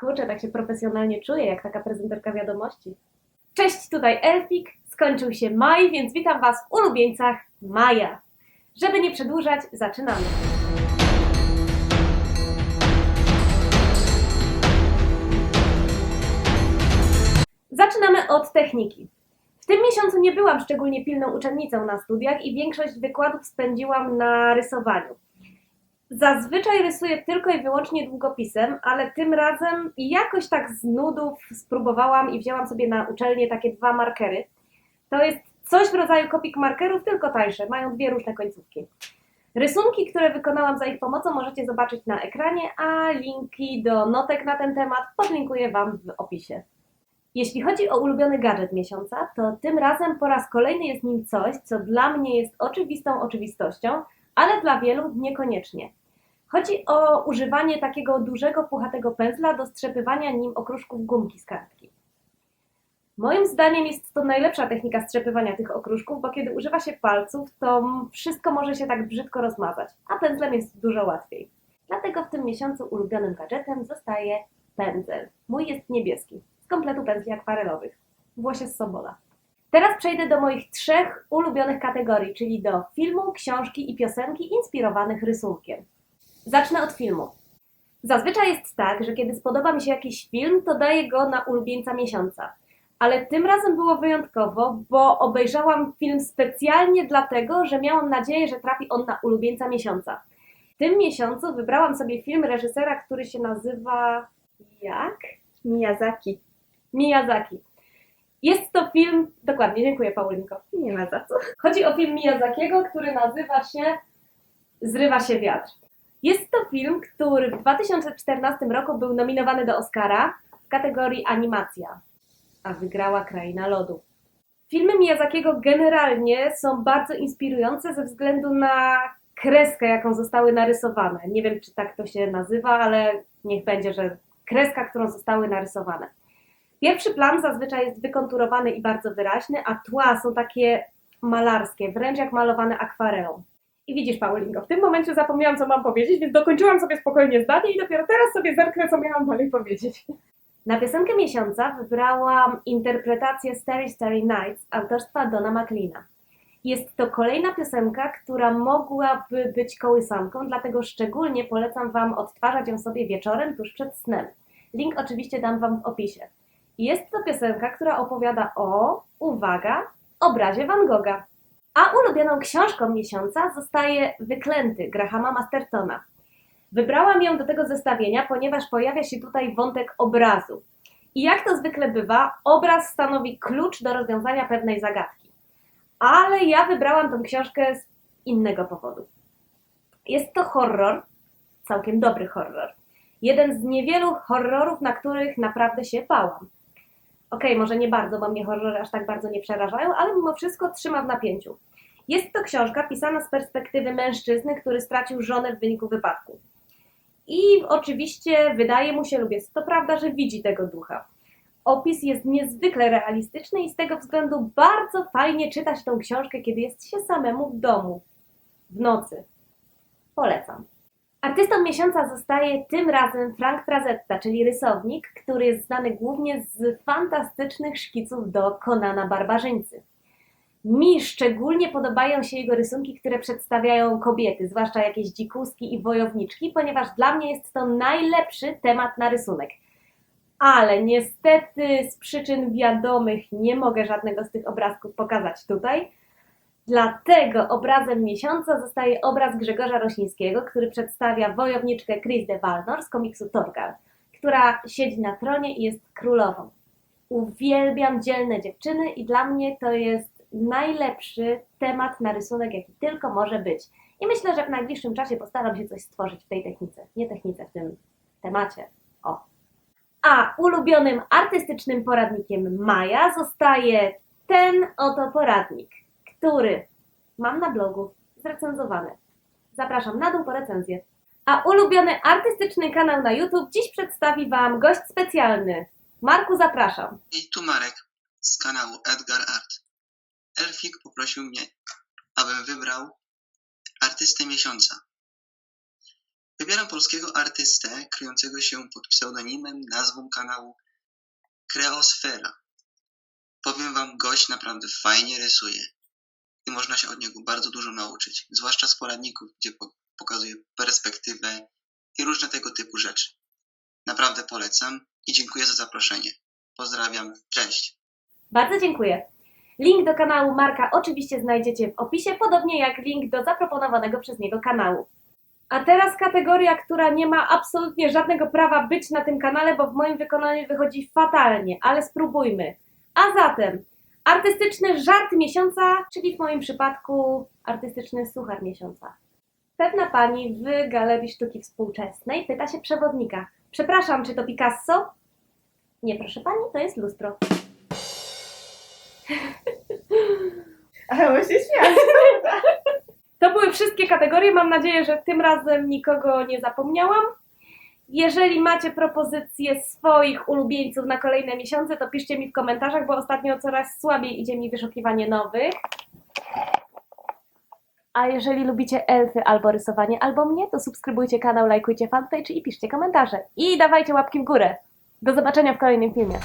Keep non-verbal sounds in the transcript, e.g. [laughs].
Kurczę, tak się profesjonalnie czuję, jak taka prezenterka wiadomości. Cześć, tutaj Elfik. Skończył się maj, więc witam Was w ulubieńcach maja. Żeby nie przedłużać, zaczynamy. Zaczynamy od techniki. W tym miesiącu nie byłam szczególnie pilną uczennicą na studiach i większość wykładów spędziłam na rysowaniu. Zazwyczaj rysuję tylko i wyłącznie długopisem, ale tym razem jakoś tak z nudów spróbowałam i wzięłam sobie na uczelnię takie dwa markery. To jest coś w rodzaju kopik markerów, tylko tańsze, mają dwie różne końcówki. Rysunki, które wykonałam za ich pomocą możecie zobaczyć na ekranie, a linki do notek na ten temat podlinkuję Wam w opisie. Jeśli chodzi o ulubiony gadżet miesiąca, to tym razem po raz kolejny jest nim coś, co dla mnie jest oczywistą oczywistością, ale dla wielu niekoniecznie. Chodzi o używanie takiego dużego, puchatego pędzla do strzepywania nim okruszków gumki z kartki. Moim zdaniem jest to najlepsza technika strzepywania tych okruszków, bo kiedy używa się palców, to wszystko może się tak brzydko rozmazać, a pędzlem jest dużo łatwiej. Dlatego w tym miesiącu ulubionym gadżetem zostaje pędzel. Mój jest niebieski, z kompletu pędzli akwarelowych. Włosie z Sobola. Teraz przejdę do moich trzech ulubionych kategorii, czyli do filmu, książki i piosenki inspirowanych rysunkiem. Zacznę od filmu. Zazwyczaj jest tak, że kiedy spodoba mi się jakiś film, to daję go na ulubieńca miesiąca. Ale tym razem było wyjątkowo, bo obejrzałam film specjalnie dlatego, że miałam nadzieję, że trafi on na ulubieńca miesiąca. W tym miesiącu wybrałam sobie film reżysera, który się nazywa. Jak? Miyazaki. Miyazaki. Jest to film. Dokładnie, dziękuję Paulinko. Nie ma za co. Chodzi o film Miyazakiego, który nazywa się Zrywa się wiatr. Jest to film, który w 2014 roku był nominowany do Oscara w kategorii animacja, a wygrała Kraina Lodu. Filmy Miyazakiego generalnie są bardzo inspirujące ze względu na kreskę, jaką zostały narysowane. Nie wiem, czy tak to się nazywa, ale niech będzie, że kreska, którą zostały narysowane. Pierwszy plan zazwyczaj jest wykonturowany i bardzo wyraźny, a tła są takie malarskie, wręcz jak malowane akwarelą. I widzisz, Paulinko, w tym momencie zapomniałam, co mam powiedzieć, więc dokończyłam sobie spokojnie zdanie i dopiero teraz sobie zerknę, co miałam dalej powiedzieć. Na piosenkę miesiąca wybrałam interpretację Starry Starry Nights autorstwa Dona McLeana. Jest to kolejna piosenka, która mogłaby być kołysanką, dlatego szczególnie polecam Wam odtwarzać ją sobie wieczorem tuż przed snem. Link oczywiście dam Wam w opisie. Jest to piosenka, która opowiada o, uwaga, obrazie Van Gogha. A ulubioną książką miesiąca zostaje Wyklęty Grahama Mastertona. Wybrałam ją do tego zestawienia, ponieważ pojawia się tutaj wątek obrazu. I jak to zwykle bywa, obraz stanowi klucz do rozwiązania pewnej zagadki. Ale ja wybrałam tę książkę z innego powodu. Jest to horror, całkiem dobry horror. Jeden z niewielu horrorów, na których naprawdę się bałam. Okej, może nie bardzo, bo mnie horrory aż tak bardzo nie przerażają, ale mimo wszystko trzyma w napięciu. Jest to książka pisana z perspektywy mężczyzny, który stracił żonę w wyniku wypadku. I oczywiście wydaje mu się, lub jest to prawda, że widzi tego ducha. Opis jest niezwykle realistyczny i z tego względu bardzo fajnie czytać tą książkę, kiedy jest się samemu w domu, w nocy. Polecam. Artystą miesiąca zostaje tym razem Frank Frazetta, czyli rysownik, który jest znany głównie z fantastycznych szkiców do Konana Barbarzyńcy. Mi szczególnie podobają się jego rysunki, które przedstawiają kobiety, zwłaszcza jakieś dzikuski i wojowniczki, ponieważ dla mnie jest to najlepszy temat na rysunek. Ale niestety z przyczyn wiadomych nie mogę żadnego z tych obrazków pokazać tutaj. Dlatego obrazem miesiąca zostaje obraz Grzegorza Rosińskiego, który przedstawia wojowniczkę Chris de Valnor z komiksu Torgal, która siedzi na tronie i jest królową. Uwielbiam dzielne dziewczyny i dla mnie to jest najlepszy temat na rysunek, jaki tylko może być. I myślę, że w najbliższym czasie postaram się coś stworzyć w tej technice. Nie technice, w tym temacie. O. A ulubionym artystycznym poradnikiem Maja zostaje ten oto poradnik, który mam na blogu zrecenzowany. Zapraszam na dół po recenzję. A ulubiony artystyczny kanał na YouTube dziś przedstawi Wam gość specjalny. Marku, zapraszam. I tu Marek z kanału Edgar Art. Elfik poprosił mnie, abym wybrał artystę miesiąca. Wybieram polskiego artystę kryjącego się pod pseudonimem, nazwą kanału Kreosfera. Powiem wam, gość naprawdę fajnie rysuje i można się od niego bardzo dużo nauczyć, zwłaszcza z poradników, gdzie po- pokazuje perspektywę i różne tego typu rzeczy. Naprawdę polecam i dziękuję za zaproszenie. Pozdrawiam, cześć! Bardzo dziękuję. Link do kanału Marka oczywiście znajdziecie w opisie, podobnie jak link do zaproponowanego przez niego kanału. A teraz kategoria, która nie ma absolutnie żadnego prawa być na tym kanale, bo w moim wykonaniu wychodzi fatalnie, ale spróbujmy. A zatem artystyczny żart miesiąca, czyli w moim przypadku artystyczny suchar miesiąca. Pewna pani w Galerii Sztuki Współczesnej pyta się przewodnika: Przepraszam, czy to Picasso? Nie, proszę pani, to jest lustro. [laughs] Ale on się śmiać. To były wszystkie kategorie. Mam nadzieję, że tym razem nikogo nie zapomniałam. Jeżeli macie propozycje swoich ulubieńców na kolejne miesiące, to piszcie mi w komentarzach, bo ostatnio coraz słabiej idzie mi wyszukiwanie nowych. A jeżeli lubicie elfy albo rysowanie, albo mnie, to subskrybujcie kanał, lajkujcie fanpage i piszcie komentarze. I dawajcie łapki w górę. Do zobaczenia w kolejnym filmie.